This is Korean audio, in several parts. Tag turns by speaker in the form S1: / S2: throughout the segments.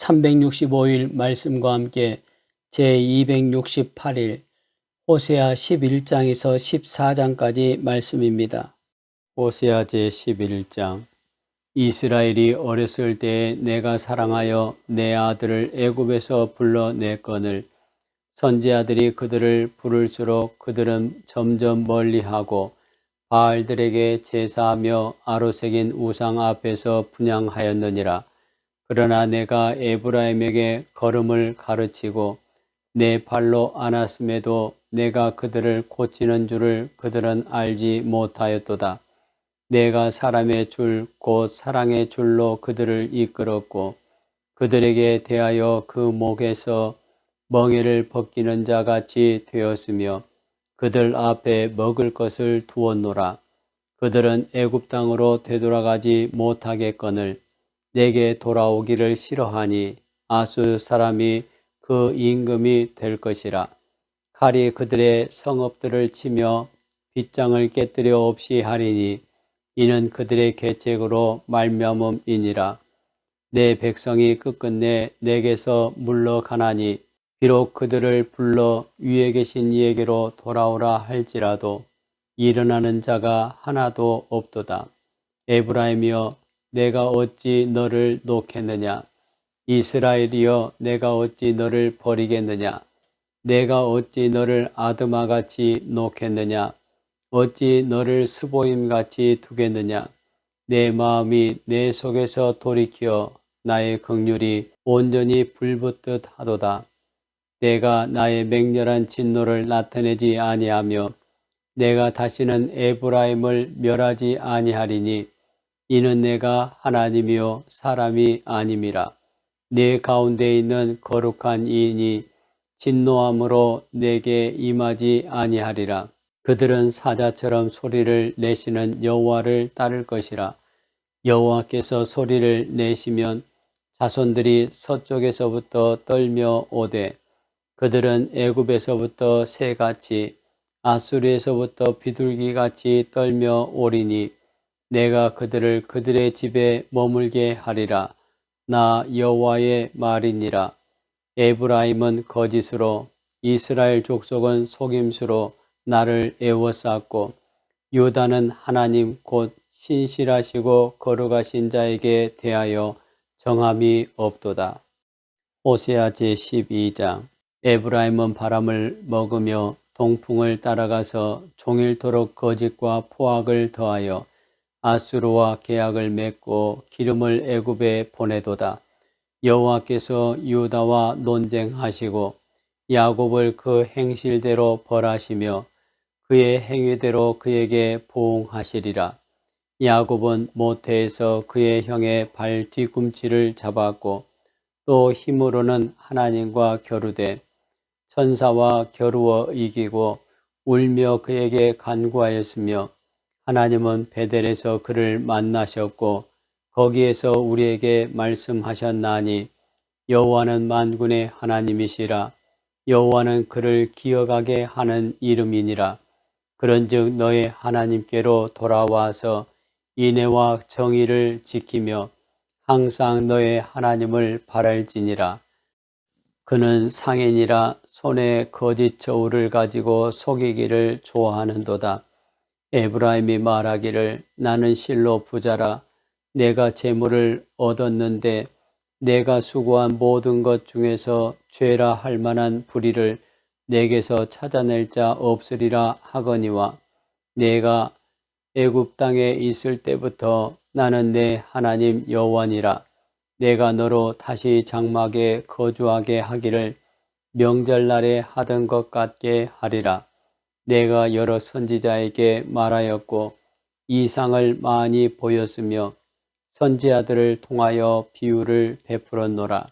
S1: 365일 말씀과 함께 제268일 호세아 11장에서 14장까지 말씀입니다. 호세아 제11장 이스라엘이 어렸을 때에 내가 사랑하여 내 아들을 애굽에서 불러내건을 선지자들이 그들을 부를수록 그들은 점점 멀리하고 바알들에게 제사하며 아로새긴 우상 앞에서 분양하였느니라. 그러나 내가 에브라임에게 걸음을 가르치고 내 발로 안았음에도 내가 그들을 고치는 줄을 그들은 알지 못하였도다. 내가 사람의 줄, 곧 사랑의 줄로 그들을 이끌었고 그들에게 대하여 그 목에서 멍에를 벗기는 자 같이 되었으며 그들 앞에 먹을 것을 두었노라. 그들은 애굽 땅으로 되돌아가지 못하겠거늘 내게 돌아오기를 싫어하니 아수 사람이 그 임금이 될 것이라. 칼이 그들의 성읍들을 치며 빗장을 깨뜨려 없이 하리니 이는 그들의 계책으로 말미암음이니라. 내 백성이 끝끝내 내게서 물러가나니 비록 그들을 불러 위에 계신 이에게로 돌아오라 할지라도 일어나는 자가 하나도 없도다. 에브라임이여 내가 어찌 너를 놓겠느냐? 이스라엘이여 내가 어찌 너를 버리겠느냐? 내가 어찌 너를 아드마같이 놓겠느냐? 어찌 너를 스보임같이 두겠느냐? 내 마음이 내 속에서 돌이켜 나의 긍휼이 온전히 불붙듯 하도다. 내가 나의 맹렬한 진노를 나타내지 아니하며 내가 다시는 에브라임을 멸하지 아니하리니 이는 내가 하나님이요 사람이 아님이라. 내 가운데 있는 거룩한 이인이 진노함으로 내게 임하지 아니하리라. 그들은 사자처럼 소리를 내시는 여호와를 따를 것이라. 여호와께서 소리를 내시면 자손들이 서쪽에서부터 떨며 오되 그들은 애굽에서부터 새같이 아수리에서부터 비둘기같이 떨며 오리니 내가 그들을 그들의 집에 머물게 하리라. 나 여호와의 말이니라. 에브라임은 거짓으로 이스라엘 족속은 속임수로 나를 애워쌌고 유다는 하나님 곧 신실하시고 거룩하신 자에게 대하여 정함이 없도다. 호세아 제12장 에브라임은 바람을 먹으며 동풍을 따라가서 종일토록 거짓과 포악을 더하여 아수르와 계약을 맺고 기름을 애굽에 보내도다. 여호와께서 유다와 논쟁하시고 야곱을 그 행실대로 벌하시며 그의 행위대로 그에게 보응하시리라. 야곱은 모태에서 그의 형의 발 뒤꿈치를 잡았고 또 힘으로는 하나님과 겨루되 천사와 겨루어 이기고 울며 그에게 간구하였으며 하나님은 베델에서 그를 만나셨고 거기에서 우리에게 말씀하셨나니 여호와는 만군의 하나님이시라. 여호와는 그를 기억하게 하는 이름이니라. 그런즉 너의 하나님께로 돌아와서 인애와 정의를 지키며 항상 너의 하나님을 바랄지니라. 그는 상인이라 손에 거짓 저울을 가지고 속이기를 좋아하는도다. 에브라임이 말하기를 나는 실로 부자라 내가 재물을 얻었는데 내가 수고한 모든 것 중에서 죄라 할 만한 불의를 내게서 찾아낼 자 없으리라 하거니와 내가 애굽 땅에 있을 때부터 나는 내 하나님 여호와니라 내가 너로 다시 장막에 거주하게 하기를 명절날에 하던 것 같게 하리라. 내가 여러 선지자에게 말하였고 이상을 많이 보였으며 선지자들을 통하여 비유를 베풀었노라.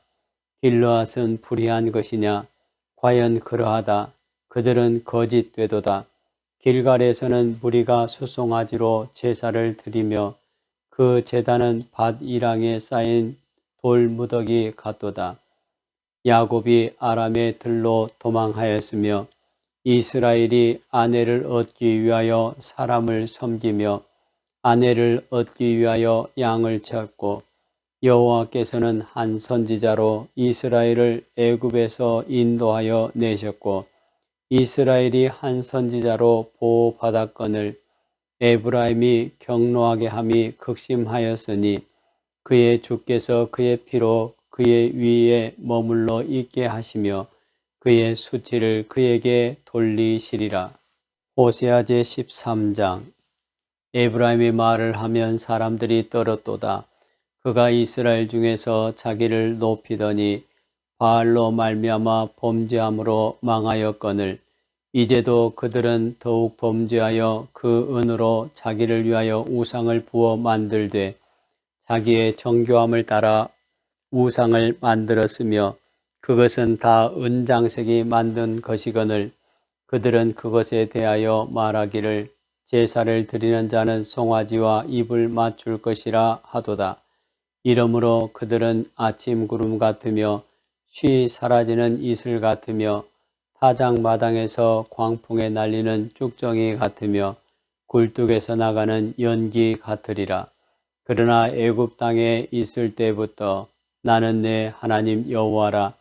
S1: 길러앗은 불의한 것이냐? 과연 그러하다. 그들은 거짓 되도다. 길갈에서는 무리가 수송아지로 제사를 드리며 그 제단은 밭 이랑에 쌓인 돌무더기 같도다. 야곱이 아람의 들로 도망하였으며 이스라엘이 아내를 얻기 위하여 사람을 섬기며 아내를 얻기 위하여 양을 찾고 여호와께서는 한 선지자로 이스라엘을 애굽에서 인도하여 내셨고 이스라엘이 한 선지자로 보호받았건을 에브라임이 경노하게 함이 극심하였으니 그의 주께서 그의 피로 그의 위에 머물러 있게 하시며 그의 수치를 그에게 돌리시리라. 호세아제 13장 에브라임이 말을 하면 사람들이 떨었도다. 그가 이스라엘 중에서 자기를 높이더니 바알로 말미암아 범죄함으로 망하였거늘 이제도 그들은 더욱 범죄하여 그 은으로 자기를 위하여 우상을 부어 만들되 자기의 정교함을 따라 우상을 만들었으며 그것은 다 은장색이 만든 것이거늘 그들은 그것에 대하여 말하기를 제사를 드리는 자는 송아지와 입을 맞출 것이라 하도다. 이러므로 그들은 아침 구름 같으며 쉬 사라지는 이슬 같으며 타작 마당에서 광풍에 날리는 쭉정이 같으며 굴뚝에서 나가는 연기 같으리라. 그러나 애굽 땅에 있을 때부터 나는 내 하나님 여호와라.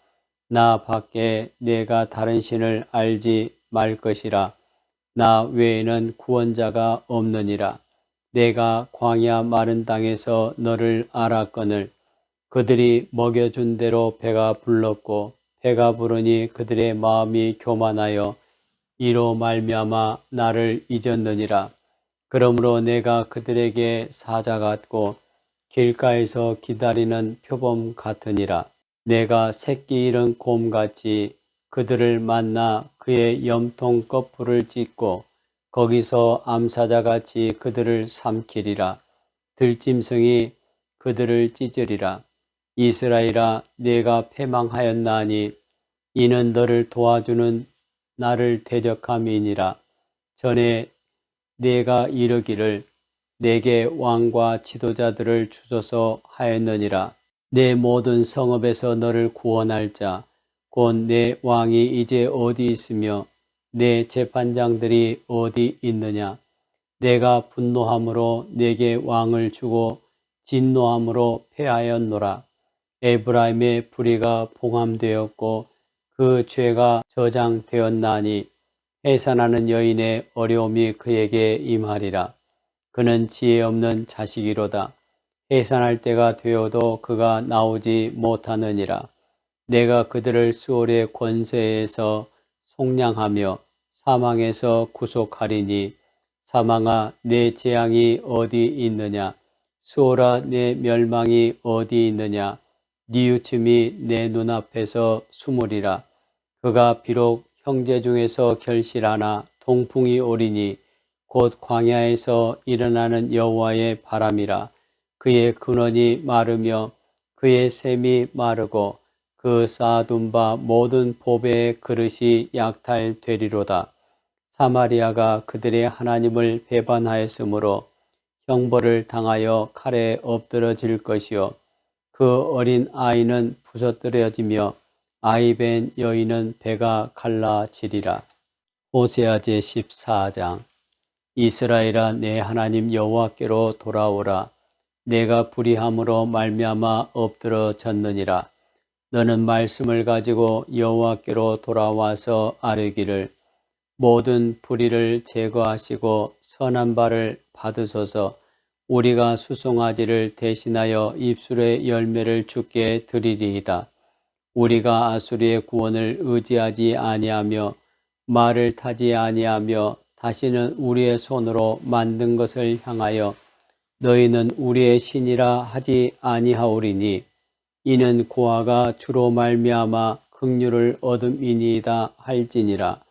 S1: 나 밖에 내가 다른 신을 알지 말 것이라. 나 외에는 구원자가 없느니라. 내가 광야 마른 땅에서 너를 알았거늘 그들이 먹여준 대로 배가 불렀고 배가 부르니 그들의 마음이 교만하여 이로 말미암아 나를 잊었느니라. 그러므로 내가 그들에게 사자 같고 길가에서 기다리는 표범 같으니라. 내가 새끼 잃은 곰같이 그들을 만나 그의 염통 거풀을 찢고 거기서 암사자같이 그들을 삼키리라. 들짐승이 그들을 찢으리라. 이스라엘아 내가 패망하였나니 이는 너를 도와주는 나를 대적함이니라. 전에 내가 이르기를 내게 왕과 지도자들을 주소서 하였느니라. 내 모든 성읍에서 너를 구원할 자, 곧 내 왕이 이제 어디 있으며 내 재판장들이 어디 있느냐. 내가 분노함으로 내게 왕을 주고 진노함으로 패하였노라. 에브라임의 불의가 봉함되었고 그 죄가 저장되었나니 해산하는 여인의 어려움이 그에게 임하리라. 그는 지혜 없는 자식이로다. 해산할 때가 되어도 그가 나오지 못하느니라. 내가 그들을 수월의 권세에서 속량하며 사망에서 구속하리니 사망아 내 재앙이 어디 있느냐? 수월아 내 멸망이 어디 있느냐? 니우침이 내 눈앞에서 숨으리라. 그가 비록 형제 중에서 결실하나 동풍이 오리니 곧 광야에서 일어나는 여호와의 바람이라 그의 근원이 마르며 그의 샘이 마르고 그 쌓아둔 바 모든 보배의 그릇이 약탈되리로다. 사마리아가 그들의 하나님을 배반하였으므로 형벌을 당하여 칼에 엎드러질 것이요 그 어린 아이는 부서뜨려지며 아이벤 여인은 배가 갈라지리라. 호세아 제 14장 이스라엘아 내 하나님 여호와께로 돌아오라 내가 불의함으로 말미암아 엎드러졌느니라 너는 말씀을 가지고 여호와께로 돌아와서 아뢰기를 모든 불의를 제거하시고 선한 바를 받으소서 우리가 수송아지를 대신하여 입술의 열매를 주께 드리리이다. 우리가 아수리의 구원을 의지하지 아니하며 말을 타지 아니하며 다시는 우리의 손으로 만든 것을 향하여 너희는 우리의 신이라 하지 아니하오리니 이는 고아가 주로 말미암아 긍휼을 얻음이니이다 할지니라.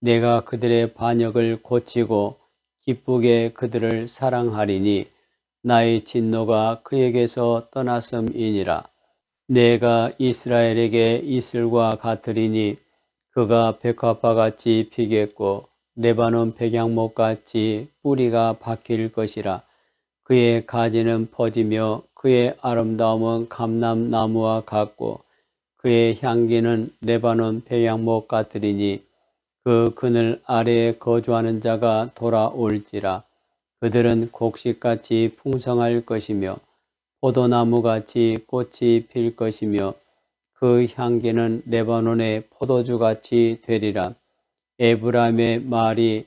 S1: 내가 그들의 반역을 고치고 기쁘게 그들을 사랑하리니 나의 진노가 그에게서 떠났음이니라. 내가 이스라엘에게 이슬과 같으리니 그가 백합화 같이 피겠고 레바논 백양목 같이 뿌리가 박힐 것이라 그의 가지는 퍼지며 그의 아름다움은 감람나무와 같고 그의 향기는 레바논 배양목 같으리니 그 그늘 아래에 거주하는 자가 돌아올지라 그들은 곡식같이 풍성할 것이며 포도나무같이 꽃이 필 것이며 그 향기는 레바논의 포도주같이 되리라. 에브라임의 말이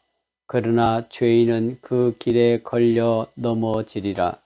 S1: 그러나 죄인은 그 길에 걸려 넘어지리라